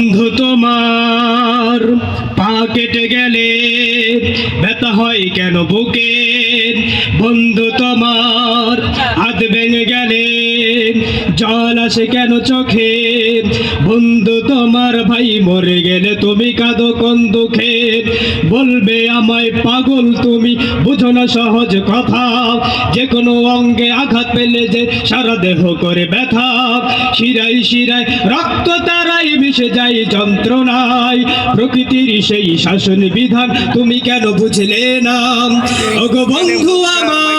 বন্ধু তোমার পা কেটে গেলে ব্যথা হয় কেন বুকে? বন্ধু তোমার জল আসে কেন চোখে? বন্ধু তোমার ভাই মরে গেলে তুমি কাঁদো কোন দুঃখে? বলবে আমায়, পাগল তুমি, বুঝো না সহজ কথা। যে কোনো অঙ্গে আঘাত পেলে যে সারা দেহ করে ব্যথা। শিরাই শিরায় রক্ত তারাই মিশে যায় যন্ত্রণায়। প্রকৃতির সেই শাসন বিধান তুমি কেন বুঝলে না? ওগো বন্ধু আমার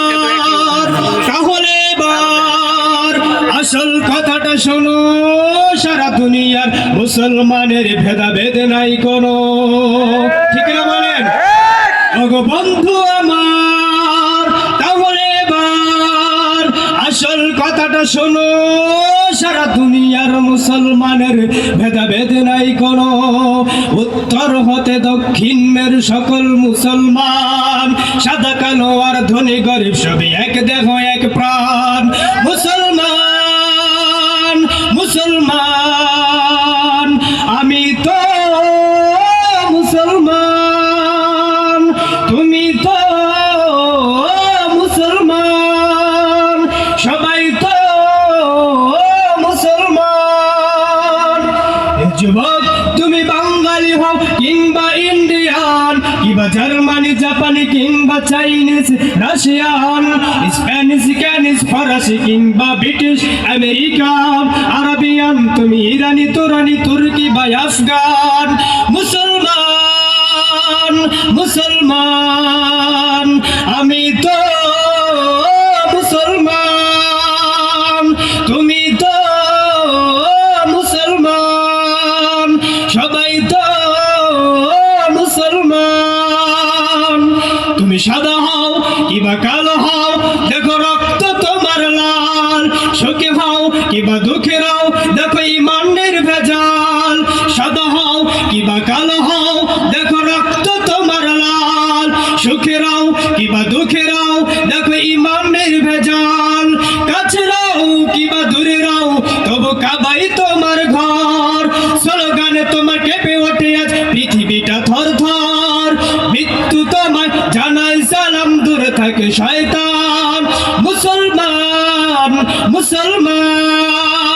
শোনো, সারা দুনিয়ার মুসলমানের ভেদাভেদ নাই কোনো। ঠিক না বলেন? বন্ধু আমার, তাহলে আসল কথাটা শোনো, সারা দুনিয়ার মুসলমানের ভেদাভেদ নাই কোনো। উত্তর হতে দক্ষিণের সকল মুসলমান, সাদা কালো আর ধনী গরিব সবই এক দেহ, এক প্রাণ। মুসলমান, আমি তো মুসলমান, তুমি তো মুসলমান, সবাই তো মুসলমান। যুবক, তুমি বাঙালি হও কিংবা কিংবা জার্মানি, জাপানি কিংবা চাইনিজ, রাশিয়ান, স্প্যানিশ ক্যানিস ফরাসি কিংবা ব্রিটিশ, আমেরিকান, আরবিয়ান, তুমি ইরানি, তুরানি, তুর্কি বা আফগান। তুমি সাদা হও, কিবা কালো হও, দেখো রক্ত তোমার লাল। সুখে হও, কিবা দুঃখে হও দেখো ইমানের ভেজাল। সাদা হও, কিবা কালো হও, দেখো রক্ত তোমার লাল। সুখে রাও, কিবা দুঃখে রাও, দেখো ইমানের ভেজাল। কাছে রাও, কিবা দূরে রাও, তবু কাবাই তোমার শয়তান মুসলমান মুসলমান।